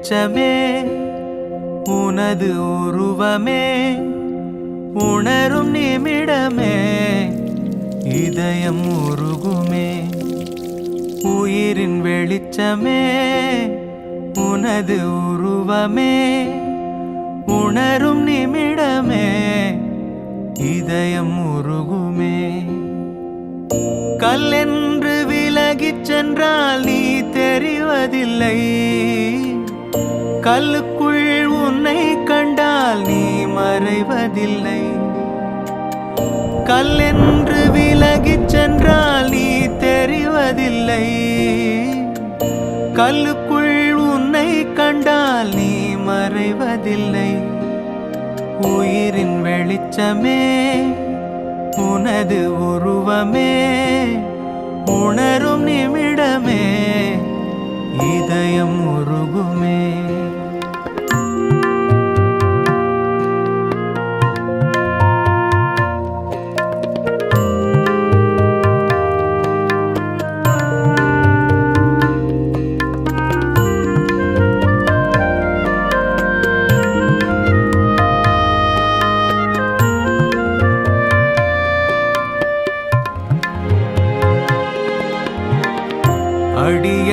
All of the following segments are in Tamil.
வெளிச்சமே உனது உருவமே உணரும் நிமிடமே இதயம் உருகுமே உயிரின் வெளிச்சமே உனது உருவமே உணரும் நிமிடமே இதயம் உருகுமே. கல்லென்று விலகிச் சென்றால் நீ தெரிவதில்லை. கல்லுக்குள் உன்னை கண்டால் நீ மறைவதில்லை. கல்லென்று விலகிச் சென்றால் நீ தெரிவதில்லை. கல்லுக்குள் உன்னை கண்டால் நீ மறைவதில்லை. உயிரின் வெளிச்சமே உனது உருவமே உணரும் நிமிடமே இதயம் உருகுமே.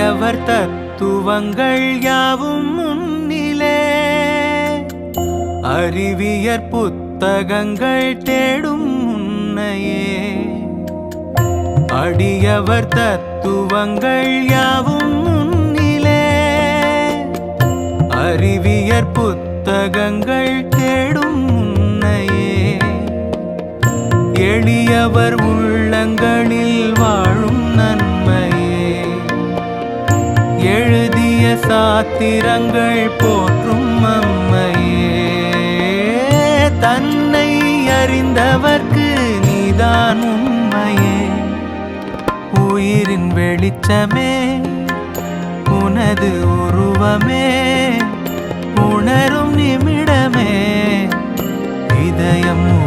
அடியவர் தத்துவங்கள் யாவும் முன்னிலே. அறிவியற் புத்தகங்கள் தேடும் முன்னையே. அடியவர் தத்துவங்கள் யாவும் முன்னிலே. அறிவியற் புத்தகங்கள் தேடும் முன்னையே. எளியவர் உள்ளங்களில் வாழும் சாத்திரங்கள் போற்றும் அம்மையே. தன்னை அறிந்தவர்க்கு நீதான் உண்மையே. உயிரின் வெளிச்சமே உனது உருவமே உணரும் நிமிடமே. இதயம்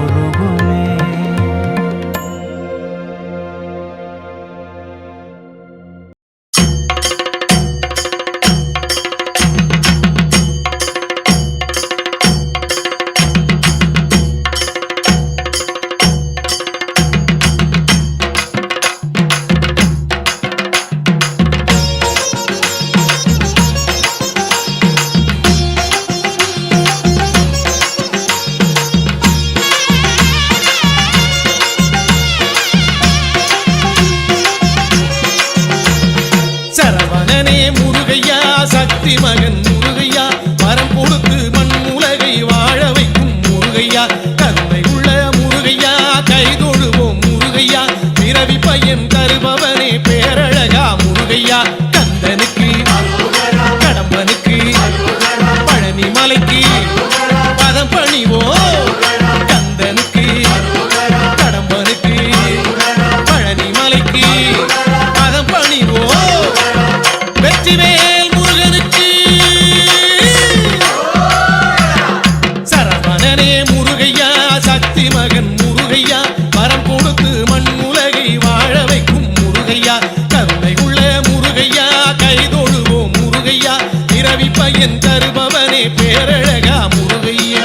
சரவணனே முருகையா சக்தி மகன் முருகையா வரம் கொடுத்து பிறவி தருபவனே பேரழகா முருகையே.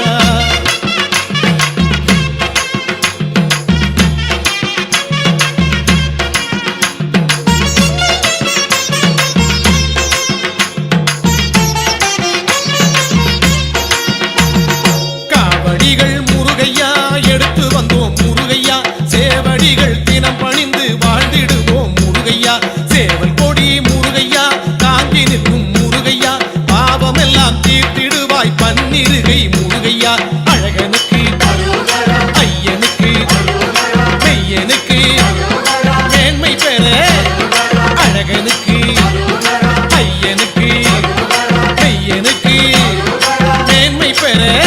ver, ¿eh?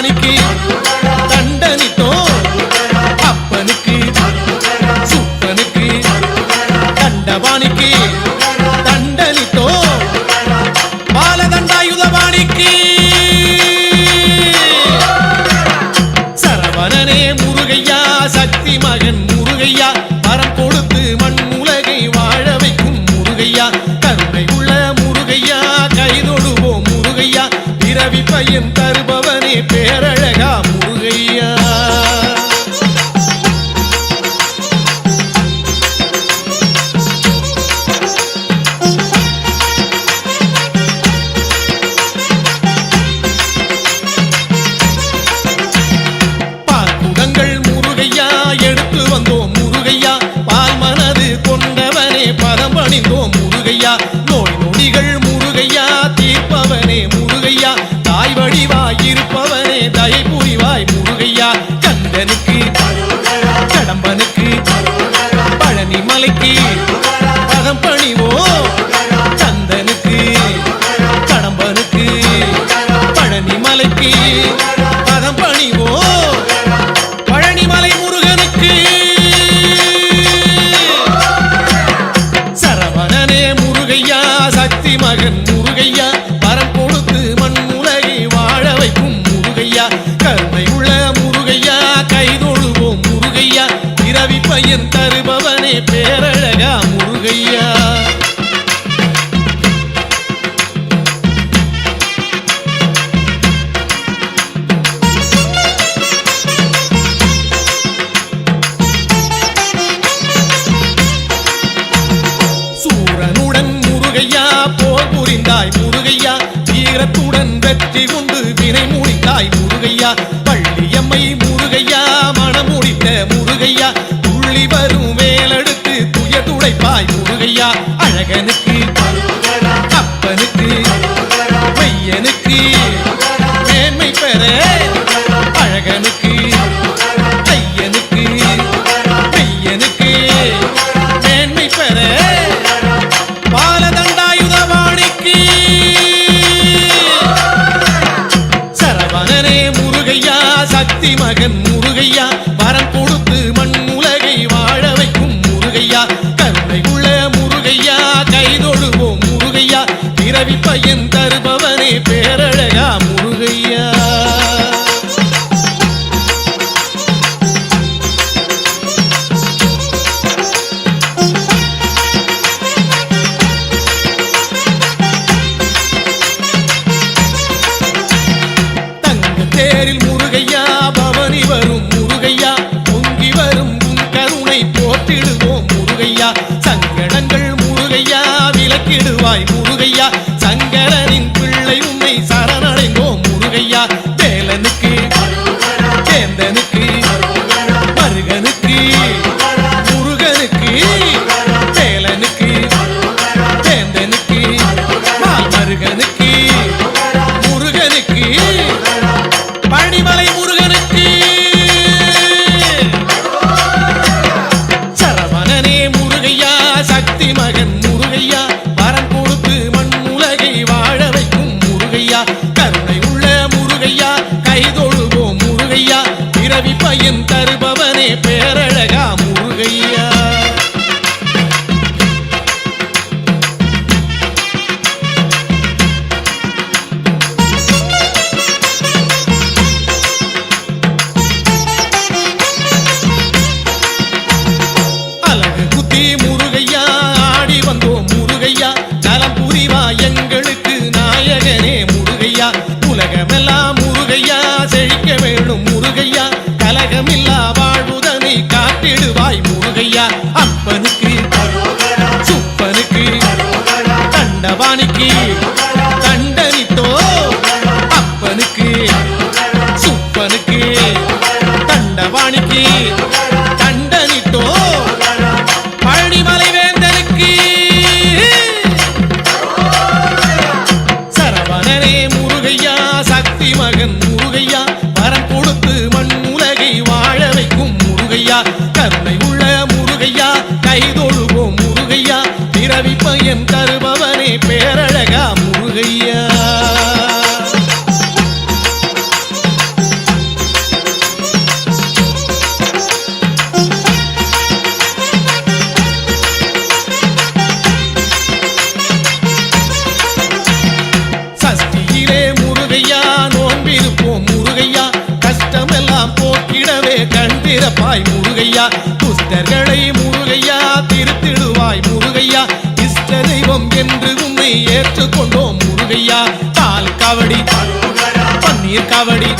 దానికి முடித்தாய் முருகையா ஈரத்துடன் வெற்றி கொண்டு வினை முடித்தாய் முருகையா பள்ளியம்மை முருகையா மனம் முடித்த முருகையா துள்ளி வரும் வேலெடுத்து துய துடைப்பாய் முருகையா அழகனுக்கு திறப்பாய் முருகையா புஸ்தர்களை முருகையா திருத்திடுவாய் முருகையா இஷ்ட தெய்வம் என்று உன்னை ஏற்றுக்கொண்டோம் முருகையா. பால் கவடி பன்னீர் கவடி